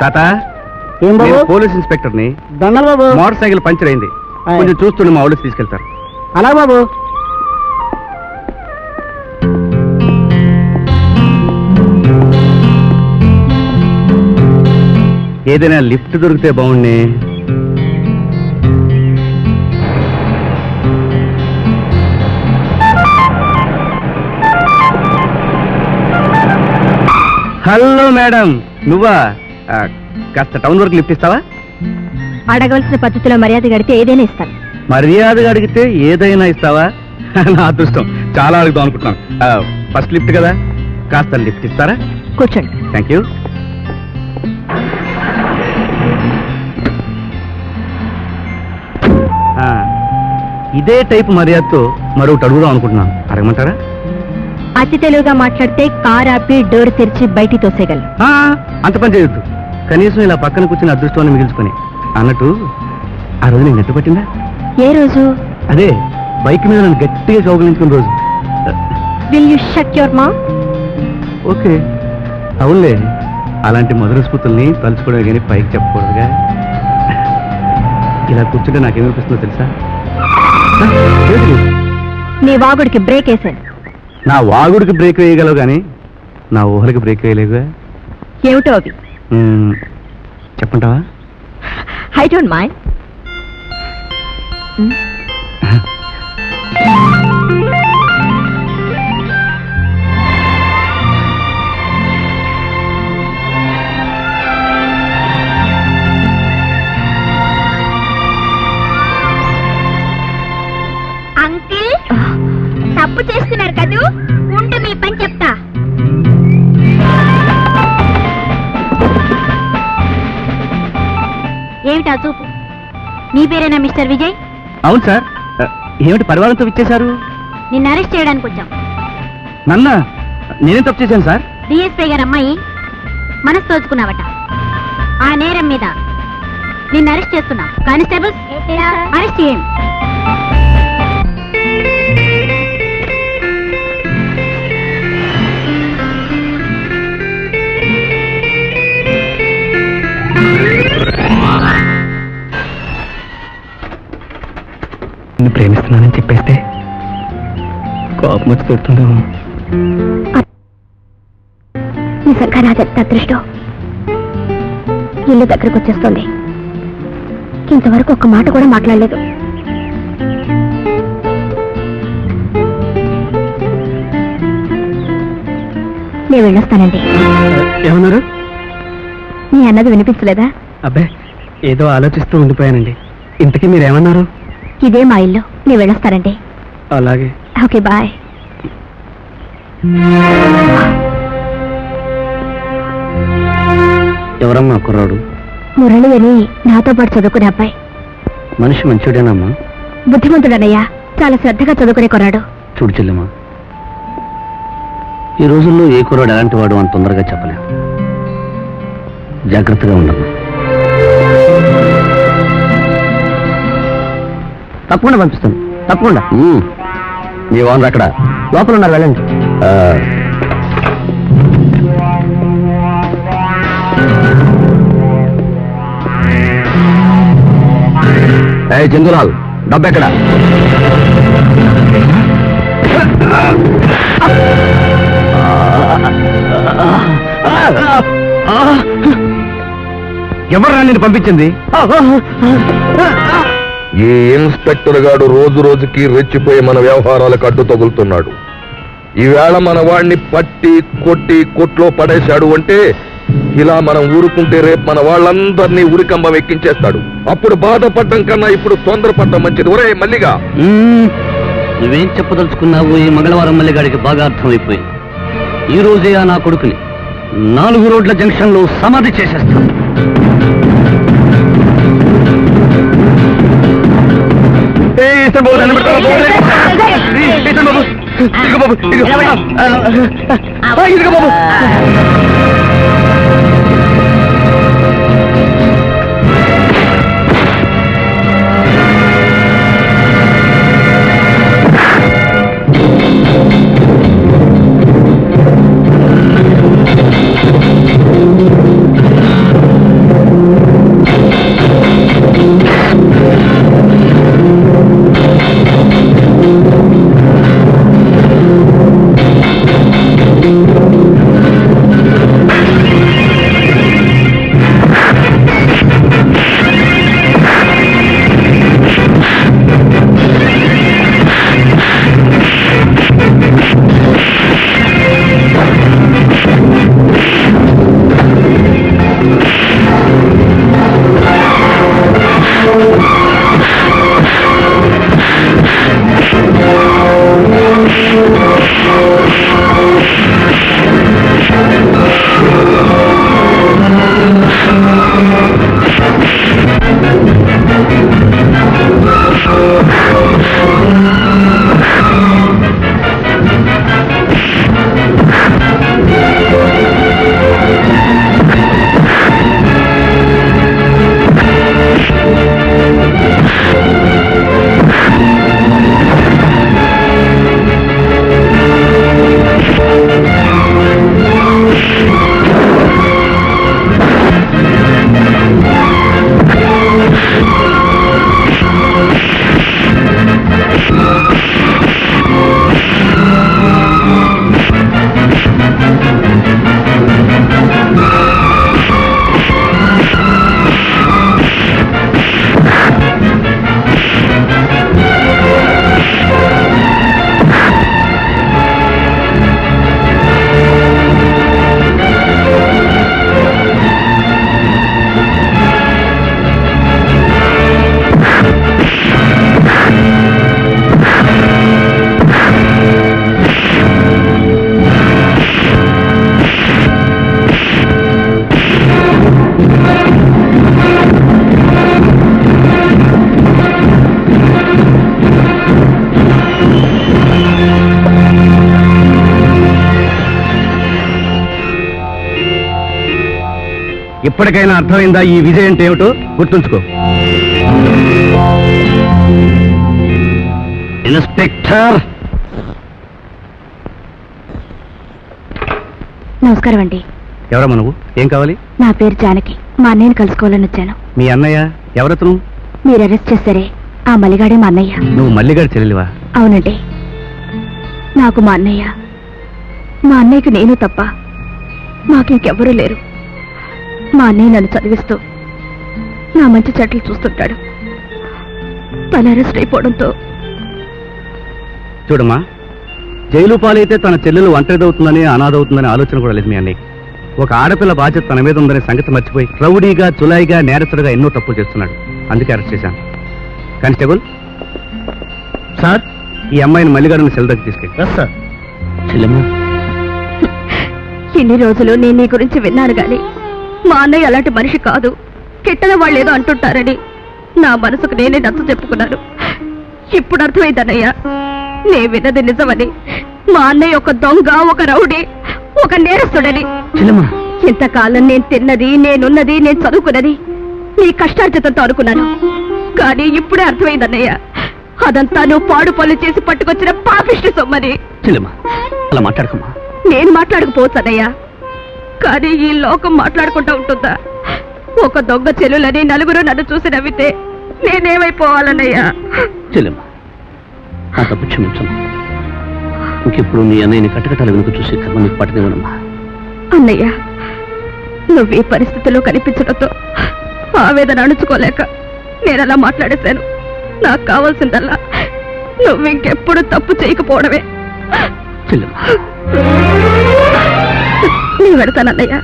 తాత ఏం బాబు? నేను పోలీస్ ఇన్స్పెక్టర్ని దండలు బాబు. మోటార్ సైకిల్ పంచర్ అయింది ఆయ్. కొంచెం చూస్తుండే మా ఊళ్ళకి తీసుకెళ్తారు. అలా బాబు. ఏదైనా లిఫ్ట్ దొరికితే బాగుండి హలో మేడం నువ్వా? కాస్త టౌన్ వరకు లిఫ్ట్ ఇస్తావా? అడగవలసిన పద్ధతిలో మర్యాద గడితే ఏదైనా ఇస్తాను. మర్యాదగా అడిగితే ఏదైనా ఇస్తావా? నా అదృష్టం. చాలా అడుగుదాం అనుకుంటున్నాను. ఆ, ఫస్ట్ లిఫ్ట్ కదా? కాస్త లిఫ్ట్ ఇస్తారా? కూర్చోండి. థ్యాంక్ యూ ఆ, ఇదే టైప్ మర్యాదతో మరొకటి అడుగుదాం అనుకుంటున్నాను. అడగమంటారా? అతి తెలుగుగా మాట్లాడితే కార్ ఆపి డోర్ తెరిచి బయటికి తోసేయగలను. ఆ, అంత పని చేయొద్దు. కనీసం ఇలా పక్కన కూర్చుని అదృష్టాన్ని మిగిల్చుకొని. అన్నట్టు ఆ రోజు నేను పట్టిందా? ఏ రోజు? అదే బైక్ మీద నన్ను గట్టిగా కౌగిలించుకున్న రోజు. Will you shut your mouth okay. అవునులే అలాంటి మధుర స్మృతుల్ని తలుచుకోవడం కానీ పైకి చెప్పకూడదుగా. ఇలా కూర్చుంటే నాకేమనిపిస్తుందో తెలుసా? నీ వాగుడికి బ్రేక్ వేసాను నా వాగుడికి బ్రేక్ వేయగలవు కానీ నా ఊహలకి బ్రేక్ వేయలేవుగా ఏమిటో అవి? చెప్పంటావా? ఐ డోంట్ మైండ్ ఏమిటా చూపు? నీ పేరేనా మిస్టర్ విజయ్? అవును సార్. ఏమిటి పరివారంతో ఇచ్చేశారు నిన్ను అరెస్ట్ చేయడానికి వచ్చాం. నన్న నేనేం తప్పు చేశాను సార్? డిఎస్పీ గారు అమ్మాయి మనసు తోచుకున్నావట. ఆ నేరం మీద నిన్ను అరెస్ట్ చేస్తున్నాం. కానిస్టేబుల్స్ అరెస్ట్ చేయండి. నిన్ను ప్రేమిస్తున్నానని చెప్పేస్తే కోపం వచ్చి నిజంగా నాది ఎంత అదృష్టం. ఇల్లు దగ్గరకు వచ్చేస్తుంది. ఇంతవరకు ఒక్క మాట కూడా మాట్లాడలేదు. నేను వెళ్ళొస్తానండి. ఏమన్నారు? నీ అన్నది వినిపించలేదా? అబ్బే ఏదో ఆలోచిస్తూ ఉండిపోయానండి. ఇంతకీ మీరేమన్నారు? ఇదే మా ఇల్లు. నేను వెళ్ళొస్తానండి అలాగే. Okay bye. ఎవరమ్మా కుర్రాడు? మురళి అని నాతో పాటు చదువుకునే అబ్బాయి. మనిషి మంచిడేనమ్మా? బుద్ధిమంతుడనయ్యా. చాలా శ్రద్ధగా చదువుకునే కొన్నాడు చూడు చెల్లెమ్మా. ఈ రోజుల్లో ఏ కుర్రాడు ఎలాంటి వాడు అని తొందరగా చెప్పలేం. జాగ్రత్తగా ఉండమ్మా. తప్పకుండా పంపిస్తాను. తప్పకుండా. మీ ఓనర్ అక్కడ? లోపల ఉన్నారు వెళ్ళండి ఏ చందులాల్ డబ్బెక్కడ? ఎవరు నిన్ను పంపించింది? ఈ ఇన్స్పెక్టర్ గాడు రోజు రోజుకి రెచ్చిపోయి మన వ్యవహారాలకు అడ్డు తగులుతున్నాడు. ఈవేళ మన వాడిని పట్టి కొట్టి కొట్లో పడేశాడు అంటే ఇలా మనం ఊరుకుంటే రేపు మన వాళ్ళందరినీ ఉరికంబం ఎక్కించేస్తాడు. అప్పుడు బాధపడటం కన్నా ఇప్పుడు తొందరపడటం మంచిది. ఒరే మల్లిగా. నువ్వేం చెప్పదలుచుకున్నావు? ఈ మంగళవారం మల్లిగాడికి బాగా అర్థమైపోయింది. ఈ రోజే ఆ నా కొడుకుని నాలుగు రోడ్ల జంక్షన్లో సమాధి చేసేస్తాను. ఇస్తాను బాబు నన్ను ఇస్తాను బాబు ఇదిగో బాబు ఇదిగో బాబు ఇప్పటికైనా అర్థమైందా ఈ విజయ్ అంటే ఏమిటో గుర్తుంచుకో. ఇన్స్పెక్టర్! నమస్కారం అండి. ఎవరమ్మా నువ్వు? ఏం కావాలి? నా పేరు జానకి. మా అన్నయ్యని కలుసుకోవాలని వచ్చాను. మీ అన్నయ్య ఎవరతను? మీరు అరెస్ట్ చేశారే. ఆ మలిగాడే మా అన్నయ్య. నువ్వు మల్లిగాడి చెల్లెలివా? అవునండి. నాకు మా అన్నయ్య. మా అన్నయ్యకి నేను తప్ప మాకింకెవ్వరూ లేరు. మా అన్నయ్య నన్ను చదివిస్తూ నా మంచి చెట్లు చూస్తుంటాడు. తన అరెస్ట్ అయిపోవడంతో. చూడమ్మా జైలు పాలైతే తన చెల్లెలు ఒంటరిదవుతుందని అనాథవుతుందని ఆలోచన కూడా లేదు మీ అన్నయ్య. ఒక ఆడపిల్ల బాధ్యత తన మీద ఉందనే సంగతి మర్చిపోయి రౌడీగా చులాయిగా నేరస్తుడుగా ఎన్నో తప్పులు చేస్తున్నాడు. అందుకే అరెస్ట్ చేశాను. Constable sir? ఈ అమ్మాయిని మల్లిగారిని సెల్ దగ్గర తీసుకెళ్ళి. ఇన్ని రోజులు నేను నీ గురించి విన్నాను గాని మా అన్నయ్య అలాంటి మనిషి కాదు. కిట్టన వాళ్ళు ఏదో అంటుంటారని. నా మనసుకు నేనే నచ్చ చెప్పుకున్నాను. ఇప్పుడు అర్థమైందన్నయ్య. నే విన్నది నిజమని. మా అన్నయ్య ఒక దొంగ ఒక రౌడీ ఒక నేరస్తుడని. ఇంతకాలం నేను తిన్నది నేనున్నది నేను చదువుకున్నది నీ కష్టార్జితంతో అనుకున్నాను. కానీ ఇప్పుడే అర్థమైందన్నయ్య. అదంతా నువ్వు పాడు పనులు చేసి పట్టుకొచ్చిన పాపిష్టి సొమ్మని. అలా మాట్లాడుకోమ్మా. నేను మాట్లాడకపోవచ్చు అన్నయ్య కానీ ఈ లోకం మాట్లాడుకుంటూ ఉంటుందా? ఒక దొంగ చెల్లులని నలుగురు నన్ను చూసి నవ్వితే నేనేమైపోవాలన్నయ్యా? చెల్లెమ్మా ఆ తప్పు క్షమించమ్మా. ఇంకెప్పుడు నీ అన్నయ్యని కట్టకటాల వెనుక చూసి కర్మ నీకు పట్టదేవనమ్మా అన్నయ్య నువ్వు ఈ పరిస్థితిలో కనిపించడంతో ఆవేదన అణుచుకోలేక నేను అలా మాట్లాడేశాను. నాకు కావాల్సిందల్లా నువ్వు ఇంకెప్పుడు తప్పు చేయకపోవడమే. చెల్లెమ్మా. నేను పెడతానన్నయ్య.